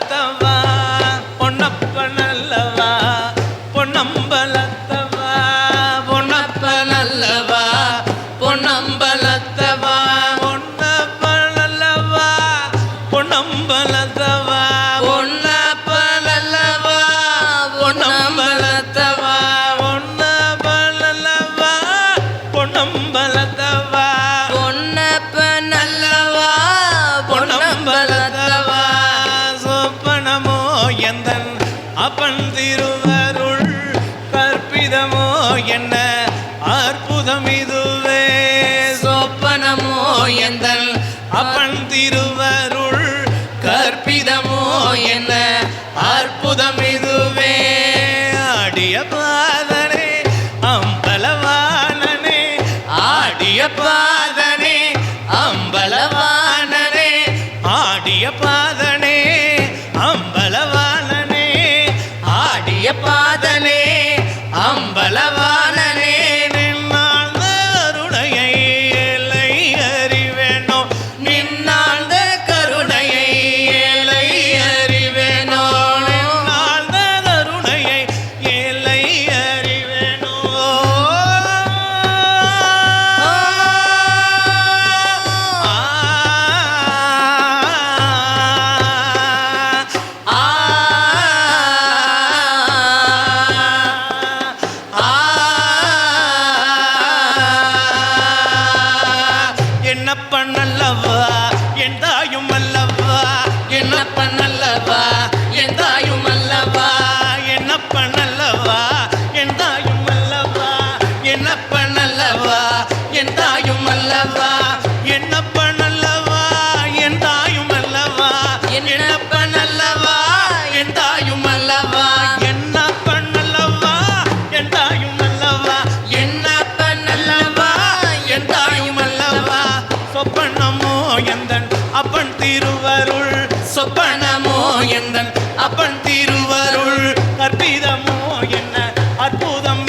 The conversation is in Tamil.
பொன்னம்பலத்தவா பொன்னப்ப நல்லவா? பொன்னம்பலத்தவா? பொன்னப்ப நல்லவா? பொன்னம்பலத்தவா? பொன்னப்ப நல்லவா? பொன்னம்பலத்தவா? என்ன அற்புதம் இதுவே. சொப்பனமோ எந்தன் அப்பன் திருவருள் கற்பிதமோ என்ன அற்புதம் இதுவே. ஆடிய பாதனே அம்பலவானனே ஆடிய பாதனே அம்பலவானனே ஆடிய பாதனே அம்பலவானனே ஆடிய பாதனே என்ன பண்ணல்லவா என் தாயும் அல்லவா? என்ன பண்ணல்லவா என் தாயும் அல்லவா? என்ன பண்ணல்லவா என் தாயும் அல்லவா? என்ன பண்ணல்லவா என் தாயும் அல்லவா? என்ன பண்ணல்லவா என் தாயும் அல்லவா? என்ன பண்ணல்லவா என் தாயும் அல்லவா? என் தாயும் அல்லவா? சொப்பனமோ எந்தன் அப்பன் திருவருள் எந்தன் அப்பன் திருவருள் அற்பிதமோ என்ன அற்புதம்